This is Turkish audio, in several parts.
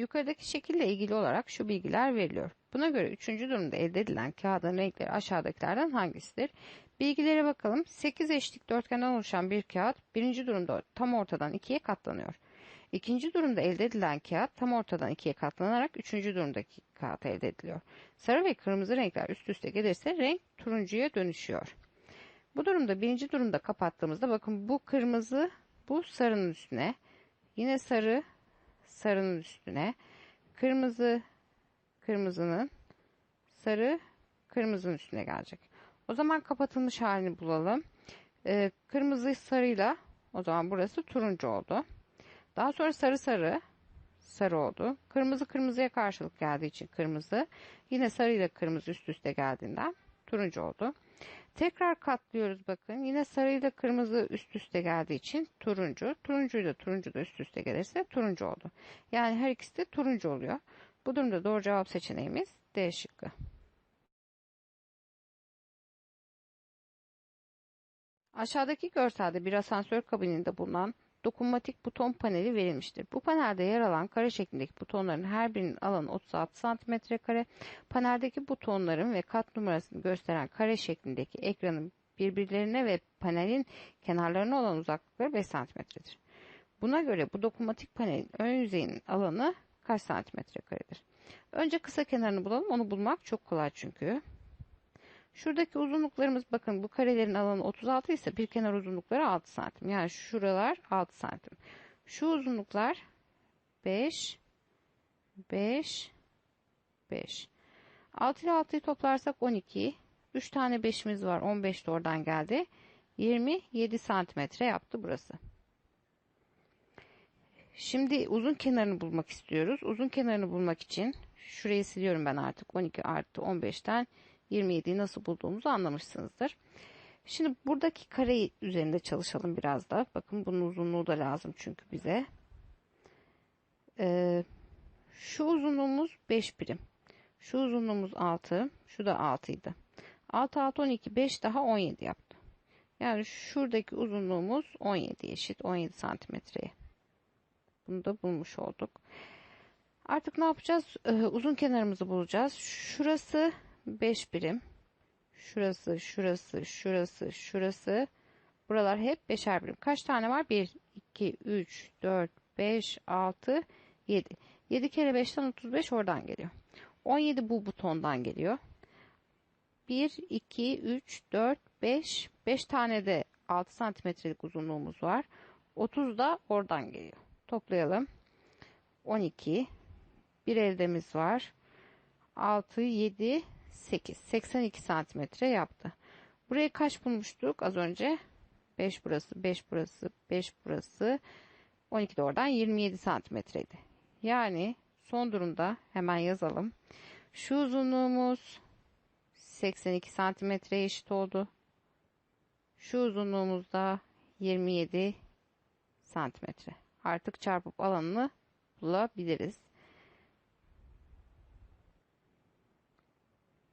Yukarıdaki şekille ilgili olarak şu bilgiler veriliyor. Buna göre üçüncü durumda elde edilen kağıdın renkleri aşağıdakilerden hangisidir? Bilgilere bakalım. 8 eşlik dörtgenden oluşan bir kağıt birinci durumda tam ortadan ikiye katlanıyor. İkinci durumda elde edilen kağıt tam ortadan ikiye katlanarak üçüncü durumdaki kağıt elde ediliyor. Sarı ve kırmızı renkler üst üste gelirse renk turuncuya dönüşüyor. Bu durumda birinci durumda kapattığımızda bakın bu kırmızı bu sarının üstüne yine sarı sarının üstüne kırmızı kırmızının sarı kırmızının üstüne gelecek. O zaman kapatılmış halini bulalım. Ee, kırmızı sarıyla o zaman burası turuncu oldu. Daha sonra sarı sarı sarı oldu. Kırmızı kırmızıya karşılık geldiği için kırmızı. Yine sarı ile kırmızı üst üste geldiğinden turuncu oldu. Tekrar katlıyoruz bakın. Yine sarı ile kırmızı üst üste geldiği için turuncu. Turuncu ile turuncu da üst üste gelirse turuncu oldu. Yani her ikisi de turuncu oluyor. Bu durumda doğru cevap seçeneğimiz D şıkkı. Aşağıdaki görselde bir asansör kabininde bulunan dokunmatik buton paneli verilmiştir. Bu panelde yer alan kare şeklindeki butonların her birinin alanı 36 cm kare. Paneldeki butonların ve kat numarasını gösteren kare şeklindeki ekranın birbirlerine ve panelin kenarlarına olan uzaklıkları 5 cm'dir. Buna göre bu dokunmatik panelin ön yüzeyinin alanı kaç santimetre karedir? Önce kısa kenarını bulalım. Onu bulmak çok kolay çünkü. Şuradaki uzunluklarımız bakın bu karelerin alanı 36 ise bir kenar uzunlukları 6 santim. Yani şuralar 6 santim. Şu uzunluklar 5 5 5 6 ile 6'yı toplarsak 12 3 tane 5'imiz var 15 de oradan geldi 27 santimetre yaptı burası. Şimdi uzun kenarını bulmak istiyoruz. Uzun kenarını bulmak için şurayı siliyorum ben artık 12 artı 15'ten 27'yi nasıl bulduğumuzu anlamışsınızdır. Şimdi buradaki kare üzerinde çalışalım biraz da. Bakın bunun uzunluğu da lazım çünkü bize. Ee, şu uzunluğumuz 5 birim. Şu uzunluğumuz 6. Şu da 6 idi. 6, 6, 12, 5 daha 17 yaptı. Yani şuradaki uzunluğumuz 17 eşit 17 santimetreye. Bunu da bulmuş olduk. Artık ne yapacağız? Ee, uzun kenarımızı bulacağız. Şurası 5 birim. Şurası, şurası, şurası, şurası. Buralar hep beşer birim. Kaç tane var? 1, 2, 3, 4, 5, 6, 7. 7 kere 5'ten 35 oradan geliyor. 17 bu butondan geliyor. 1, 2, 3, 4, 5. 5 tane de 6 santimetrelik uzunluğumuz var. 30 da oradan geliyor. Toplayalım. 12. Bir eldemiz var. 6, 7, 8. 82 santimetre yaptı. Burayı kaç bulmuştuk az önce? 5 burası, 5 burası, 5 burası. 12 de oradan 27 santimetreydi. Yani son durumda hemen yazalım. Şu uzunluğumuz 82 santimetre eşit oldu. Şu uzunluğumuz da 27 santimetre. Artık çarpıp alanını bulabiliriz.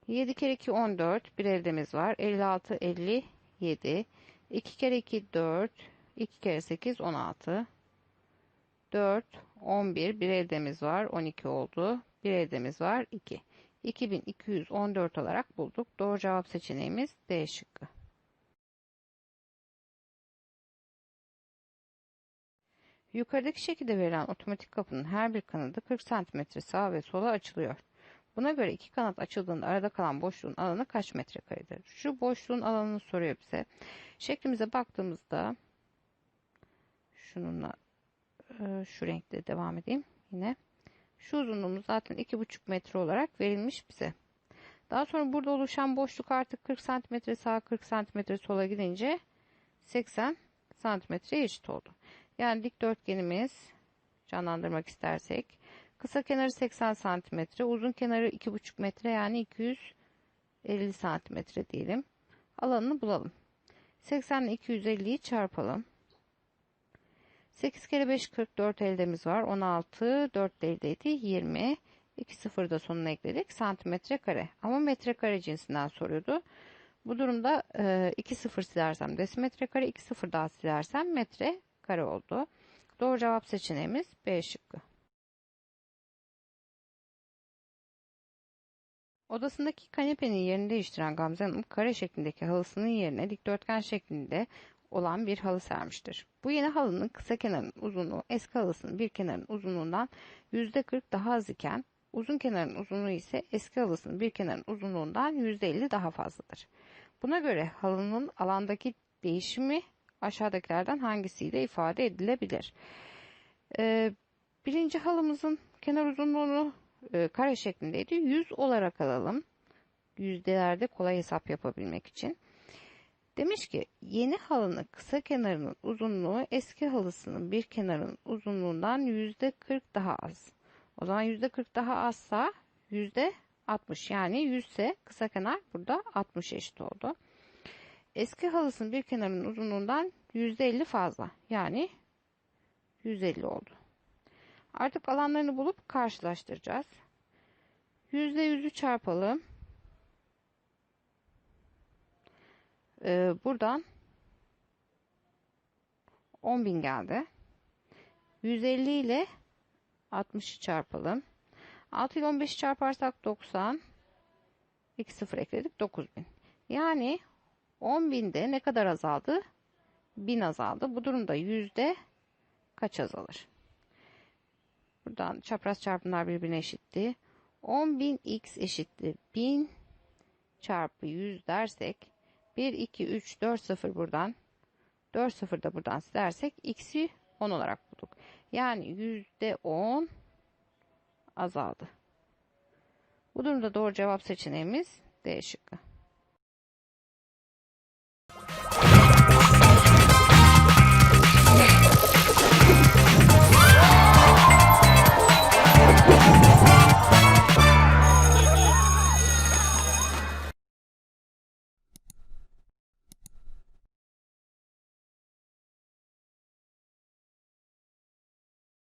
7 kere 2 14. Bir eldemiz var. 56 57. 2 kere 2 4. 2 kere 8 16. 4 11. Bir eldemiz var. 12 oldu. Bir eldemiz var. 2. 2214 olarak bulduk. Doğru cevap seçeneğimiz D şıkkı. Yukarıdaki şekilde verilen otomatik kapının her bir kanadı 40 cm sağa ve sola açılıyor. Buna göre iki kanat açıldığında arada kalan boşluğun alanı kaç metrekaredir? Şu boşluğun alanını soruyor bize. Şeklimize baktığımızda şununla e, şu renkte devam edeyim yine. Şu uzunluğumuz zaten 2,5 metre olarak verilmiş bize. Daha sonra burada oluşan boşluk artık 40 cm sağa 40 cm sola gidince 80 cm eşit oldu. Yani dikdörtgenimiz canlandırmak istersek Kısa kenarı 80 santimetre, uzun kenarı 2,5 metre yani 250 santimetre diyelim. Alanını bulalım. 80 ile 250'yi çarpalım. 8 kere 5 44 eldemiz var. 16 4 eldeydi 20. 2 sıfır da sonuna ekledik. Santimetre kare. Ama metrekare cinsinden soruyordu. Bu durumda 2 e, sıfır silersem desimetre kare 2 sıfır daha silersem metre kare oldu. Doğru cevap seçeneğimiz B şıkkı. Odasındaki kanepenin yerini değiştiren Gamze Hanım kare şeklindeki halısının yerine dikdörtgen şeklinde olan bir halı sermiştir. Bu yeni halının kısa kenarının uzunluğu eski halısının bir kenarının uzunluğundan %40 daha az iken uzun kenarın uzunluğu ise eski halısının bir kenarının uzunluğundan %50 daha fazladır. Buna göre halının alandaki değişimi aşağıdakilerden hangisiyle ifade edilebilir? Ee, birinci halımızın kenar uzunluğunu e, kare şeklindeydi. 100 olarak alalım. Yüzdelerde kolay hesap yapabilmek için. Demiş ki yeni halının kısa kenarının uzunluğu eski halısının bir kenarının uzunluğundan yüzde 40 daha az. O zaman yüzde 40 daha azsa yüzde 60 yani 100 ise kısa kenar burada 60 eşit oldu. Eski halısının bir kenarının uzunluğundan yüzde 50 fazla yani 150 oldu. Artık alanlarını bulup karşılaştıracağız. Yüzde yüzü çarpalım. Ee, buradan 10.000 geldi. 150 ile 60'ı çarpalım. 6 ile 15'i çarparsak 90. 2 sıfır ekledik 9000. Yani 10.000'de ne kadar azaldı? 1000 azaldı. Bu durumda yüzde kaç azalır? Buradan çapraz çarpımlar birbirine eşitti. 10.000x eşittir 1000 çarpı 100 dersek 1, 2, 3, 4, 0 buradan 4, 0 da buradan silersek x'i 10 olarak bulduk. Yani %10 azaldı. Bu durumda doğru cevap seçeneğimiz D şıkkı.